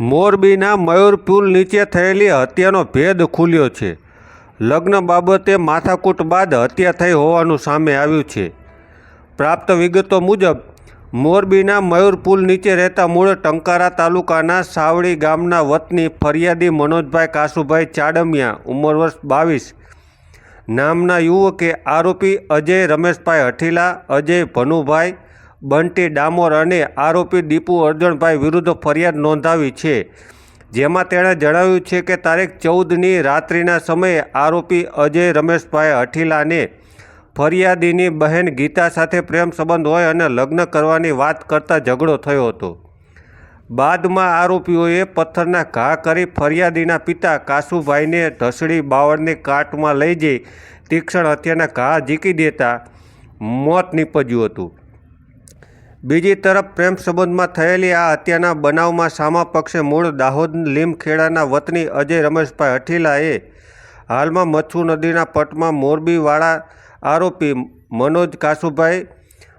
મોરબીના મયુર પુલ નીચે થયેલી હત્યાનો ભેદ ખુલ્યો છે. લગ્ન બાબતે માથાકૂટ બાદ હત્યા થઈ હોવાનું સામે આવ્યું છે. પ્રાપ્ત વિગતો મુજબ, મોરબીના મયુર પુલ નીચે રહેતા મૂળ ટંકારા તાલુકાના સાવડી ગામના વતની ફરિયાદી મનોજભાઈ કાસુભાઈ ચાડમિયા, ઉંમર વર્ષ બાવીસ. નામના યુવકે આરોપી અજય રમેશભાઈ હઠીલા, અજય ભનુભાઈ બંટી ડામોર અને આરોપી દીપુ અર્જણભાઈ વિરુદ્ધ ફરિયાદ નોંધાવી છે. જેમાં તેણે જણાવ્યું છે કે તારીખ ચૌદની રાત્રિના સમયે આરોપી અજય રમેશભાઈ હઠીલાને ફરિયાદીની બહેન ગીતા સાથે પ્રેમ સંબંધ હોય અને લગ્ન કરવાની વાત કરતાં ઝઘડો થયો હતો. બાદમાં આરોપીઓએ પથ્થરના ઘા કરી ફરિયાદીના પિતા કાસુભાઈને ઢસડી બાવળની કાટમાં લઈ જઈ તીક્ષણ હત્યાના ઘા ઝીકી દેતા મોત નીપજ્યું હતું. બીજી તરફ પ્રેમ સંબંધમાં થયેલી આ હત્યાના બનાવમાં સામા પક્ષે મૂળ દાહોદ લીમખેડાના વતની અજય રમેશભાઈ હઠીલાએ હાલમાં મચ્છુ નદીના પટમાં મોરબીવાળા આરોપી મનોજ કાસુભાઈ,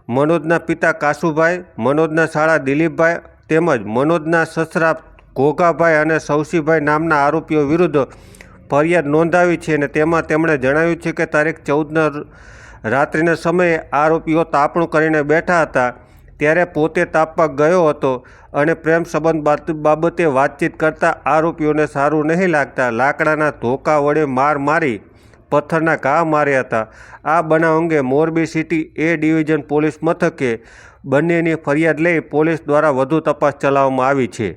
મનોજના પિતા કાસુભાઈ, મનોજના શાળા દિલીપભાઈ તેમજ મનોજના સસરા ઘોઘાભાઈ અને સૌસીભાઈ નામના આરોપીઓ વિરુદ્ધ ફરિયાદ નોંધાવી છે અને તેમાં તેમણે જણાવ્યું છે કે તારીખ ચૌદના રાત્રિના સમયે આરોપીઓ તાપણું કરીને બેઠા હતા. ત્યારે પોતે તાપવા ગયો હતો અને પ્રેમ સંબંધ બાબતે વાતચીત કરતાં આરોપીઓને સારું નહીં લાગતા લાકડાના ધોકા વડે માર મારી પથ્થરના ઘા માર્યા હતા. આ બનાવ અંગે Morbi city A division police મથકે બંનેની ફરિયાદ લઈ પોલીસ દ્વારા વધુ તપાસ ચલાવવામાં આવી છે.